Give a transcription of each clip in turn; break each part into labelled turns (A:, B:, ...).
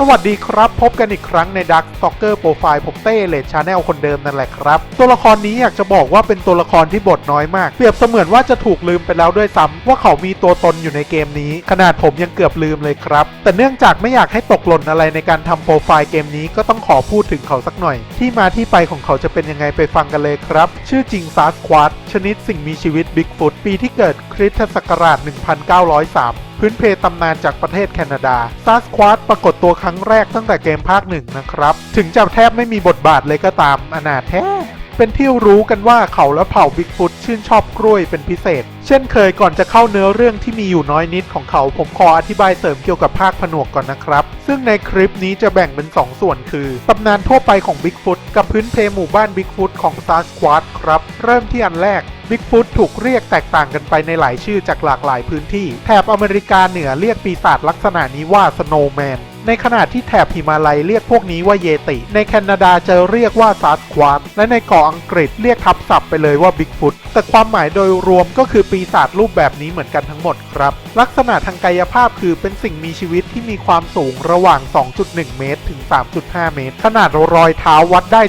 A: สวัสดีครับ พบกันอีกครั้งใน Dark Stalker Profile ผมเต้เลดชาแนลคนเดิมนั่นแหละครับ ตัวละครนี้อยากจะบอกว่าเป็นตัวละครที่บทน้อยมาก เปรียบเสมือนว่าจะถูกลืมไปแล้วด้วยซ้ำว่าเขามีตัวตนอยู่ในเกมนี้ ขนาดผมยังเกือบลืมเลยครับ แต่เนื่องจากไม่อยากให้ตกหล่นอะไรในการทำโปรไฟล์เกมนี้ก็ต้องขอพูดถึงเขาสักหน่อย ที่มาที่ไปของเขาจะเป็นยังไงไปฟังกันเลยครับ ชื่อจริงซาสคว a ดชนิดสิ่งมีชีวิตบิ๊กฟุตปีที่เกิดคริสตศักราช 1903 พื้นเพตำนานจากประเทศแคนาดาซาสคว a ดปรากฏตัวครั้งแรกตั้งแต่เกมภาคหนึ่งนะครับ ถึงจะแทบไม่มีบทบาทเลยก็ตามอนาแท้ เป็นที่รู้กันว่าเขาและเผ่าบิ๊กฟุตชื่นชอบกล้วยเป็นพิเศษ เช่นเคยก่อนจะเข้าเนื้อเรื่องที่มีอยู่น้อยนิดของเขาผมขออธิบายเสริมเกี่ยวกับภาคผนวกก่อนนะครับ ซึ่งในคลิปนี้จะแบ่งเป็น 2 ส่วนคือตำนานทั่วไปของบิ๊กฟุตกับพื้นเพหมู่บ้านบิ๊กฟุตของซาสควาดครับเริ่มที่อันแรกบิ๊กฟุตถูกเรียกแตกต่างกันไปในหลายชื่อจากหลากหลายพื้นที่ แถบอเมริกาเหนือเรียกปีศาจลักษณะนี้ว่าสโนว์แมน ในขณะที่แถบหิมาลัยเรียกพวกนี้ว่าเยติ ในแคนาดาจะเรียกว่าซาสควาดและในเกาะอังกฤษเรียกทับศัพท์ไปเลยว่าบิ๊กฟุตแต่ความหมายโดยรวมก็คือปีศาจรูปแบบนี้เหมือนกันทั้งหมดครับ ลักษณะทางกายภาพคือเป็นสิ่งมีชีวิตที่มีความสูงระหว่าง 2.1 เมตร ถึง 3.5 เมตร ขนาดรอยเท้าวัดได้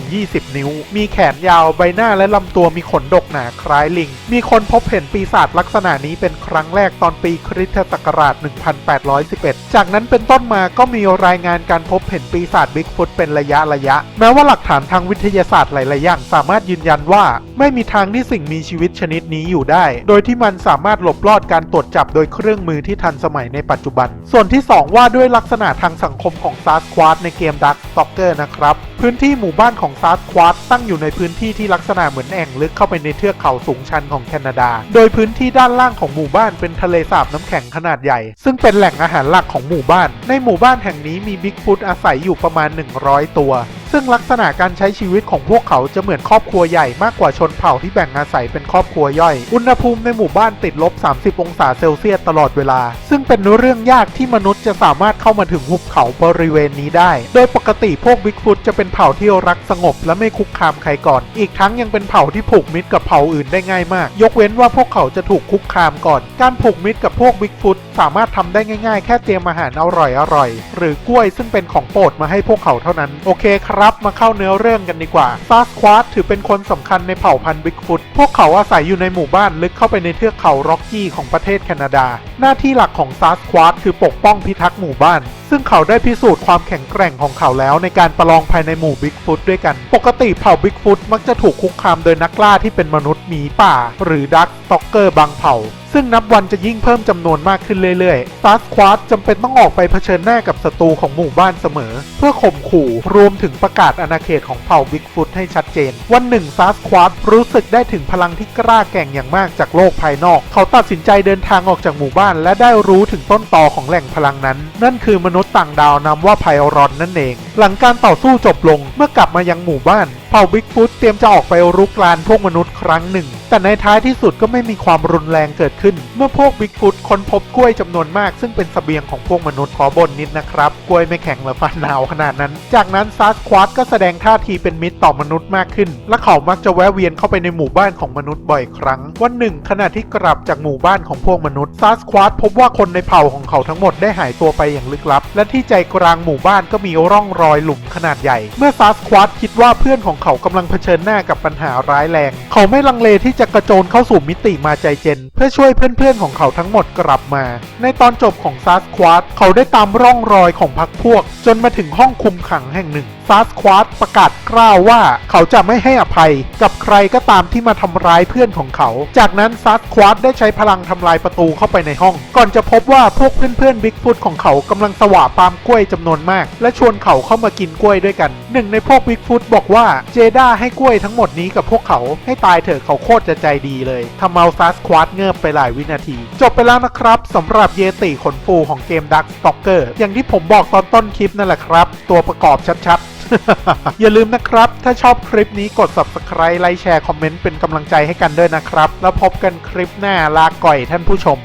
A: 16-20 นิ้ว มีแขนยาวใบหน้าและลำตัวมีขนดกหนาคล้ายลิง มีคนพบเห็นปีศาจลักษณะนี้เป็นครั้งแรกตอนปีคริสตศักราช 1811 จากนั้นเป็นต้นมาก็มีรายงานการพบเห็นปีศาจบิ๊กฟุตเป็นระยะระยะ แม้ว่าหลักฐานทางวิทยาศาสตร์หลายๆอย่างสามารถยืนยันว่า ไม่มีทางที่สิ่งมีชีวิตชนิดนี้อยู่ได้ โดยที่มันสามารถหลบลอดการตรวจจับโดยเครื่องมือที่ทันสมัยในปัจจุบัน ส่วนที่ 2 ว่าด้วยลักษณะทางสังคมของซาร์สควาดในเกม Dark Stalker นะครับ พื้นที่หมู่บ้านของซาร์สควาดตั้งอยู่ในพื้นที่ที่ลักษณะเหมือนแอ่งลึกเข้าไปในเทือกเขาสูงชันของแคนาดา โดยพื้นที่ด้านล่างของหมู่บ้านเป็นทะเลสาบน้ำแข็งขนาดใหญ่ ซึ่งเป็นแหล่งอาหารหลักของหมู่บ้าน ในหมู่บ้านแห่งนี้มีบิ๊กฟุตอาศัยอยู่ประมาณ 100 ตัว ซึ่งลักษณะการใช้ชีวิตของพวกเขาจะเหมือนครอบครัวใหญ่มากกว่าชนเผ่าที่แบ่งอาศัยเป็นครอบครัวย่อย อุณหภูมิในหมู่บ้านติดลบ 30 องศาเซลเซียสตลอดเวลา ซึ่งเป็นเรื่องยากที่มนุษย์จะสามารถเข้ามาถึงหุบเขาบริเวณนี้ได้ โดยปกติพวกบิ๊กฟุตจะเป็นเผ่าที่รักสงบและไม่คุกคามใครก่อน อีกทั้งยังเป็นเผ่าที่ผูกมิตรกับเผ่าอื่นได้ง่ายมาก ยกเว้นว่าพวกเขาจะถูกคุกคามก่อน การผูกมิตรกับพวกบิ๊กฟุตสามารถทำได้ง่ายๆ แค่เตรียมอาหารอร่อยๆหรือกล้วยซึ่งเป็นของโปรดมาให้พวกเขาเท่านั้น โอเคครับรับมาเข้าเนื้อเรื่องกันดีกว่าซาสควาดถือเป็นคนสำคัญในเผ่าพันธุ์บิ๊กฟุตพวกเขาอาศัยอยู่ในหมู่บ้านลึกเข้าไปในเทือกเขาร็อกกี้ของประเทศแคนาดา หน้าที่หลักของซาสควาดคือปกป้องพิทักษ์หมู่บ้าน ซึ่งเขาได้พิสูจน์ความแข็งแกร่งของเขาแล้วในการประลองภายในหมู่บิ๊กฟุตด้วยกัน ปกติเผ่าบิ๊กฟุตมักจะถูกคุกคามโดยนักล่าที่เป็นมนุษย์หมีป่า หรือดักสต็อกเกอร์บางเผ่าซึ่งนับวันจะยิ่งเพิ่มจำนวนมากขึ้นเรื่อยๆซาสควาดจำเป็นต้องออกไปเผชิญหน้ากับศัตรูของหมู่บ้านเสมอ เพื่อข่มขู่รวมถึงประกาศอาณาเขตของเผ่าบิ๊กฟุตให้ชัดเจน วันหนึ่งซาสควาดรู้สึกได้ถึงพลังที่กล้าแกร่งอย่างมากจากโลกภายนอก เขาตัดสินใจเดินทางออกจากหมู่บ้าน และได้รู้ถึงต้นตอของแหล่งพลังนั้น นั่นคือมนุษย์ต่างดาวนำว่าไพรอนนั่นเอง หลังการต่อสู้จบลงเมื่อกลับมายังหมู่บ้าน เผ่าบิ๊กฟุตเตรียมจะออกไปรุกรานพวกมนุษย์ครั้งหนึ่ง แต่ในท้ายที่สุดก็ไม่มีความรุนแรงเกิดขึ้น เมื่อพวกบิ๊กฟุตค้นพบกล้วยจำนวนมากซึ่งเป็นสเสบียงของพวกมนุษย์ขอบนนิดนะครับ กล้วยไม่แข็งหรือฟันหนาวขนาดนั้น จากนั้นซาสควาดก็แสดงท่าทีเป็นมิตรต่อมนุษย์มากขึ้น และเขามักจะแวะเวียนเข้าไปในหมู่บ้านของมนุษย์บ่อยครั้ง วันหนึ่ง ขณะที่กลับจากหมู่บ้านของพวกมนุษย์ซาสควาดพบว่าคนในเผ่าของเขาทั้งหมดได้หายตัวไปอย่างลึกลับ และที่ใจกลางหมู่บ้านก็มีร่องรอยหลุมขนาดใหญ่ เมื่อซาสควาดคิดว่าเพื่อนของเขากำลังเผชิญหน้ากับปัญหาร้ายแรง เขาไม่ลังเลที่จะกระโจนเข้าสู่มิติมาใจเจน เพื่อช่วยเพื่อนๆของเขาทั้งหมดกลับมา ในตอนจบของซาสควาดเขาได้ตามร่องรอยของพรรคพวก จนมาถึงห้องคุมขังแห่งหนึ่งซาสควาดประกาศกล้าวว่าเขาจะไม่ให้อภัย กับใครก็ตามที่มาทำร้ายเพื่อนของเขา จากนั้นซาสควาดได้ใช้พลังทำลายประตูเข้าไปในห้อง ก่อนจะพบว่าพวกเพื่อนๆบิ๊กฟุตของเขากำลังสวะปามกล้วยจำนวนมาก และชวนเขาเข้ามากินกล้วยด้วยกัน หนึ่งในพวกบิ๊กฟุตบอกว่าเจด้าให้กล้วยทั้งหมดนี้กับพวกเขาให้ตายเถอะเขาโคตรจะใจดีเลยทำเอาซาสควาดเงือบไปหลายวินาที จบไปแล้วนะครับสำหรับเยติขนฟูของเกม Dark Stalker อย่างที่ผมบอกตอนต้นคลิปนั่นแหละครับ ตัวประกอบชัดๆอย่าลืมนะครับ ถ้าชอบคลิปนี้กด subscribe ไลค์แชร์ คอมเมนต์ เป็นกำลังใจให้กันด้วยนะครับ แล้วพบกันคลิปหน้าลาก่อยท่านผู้ชม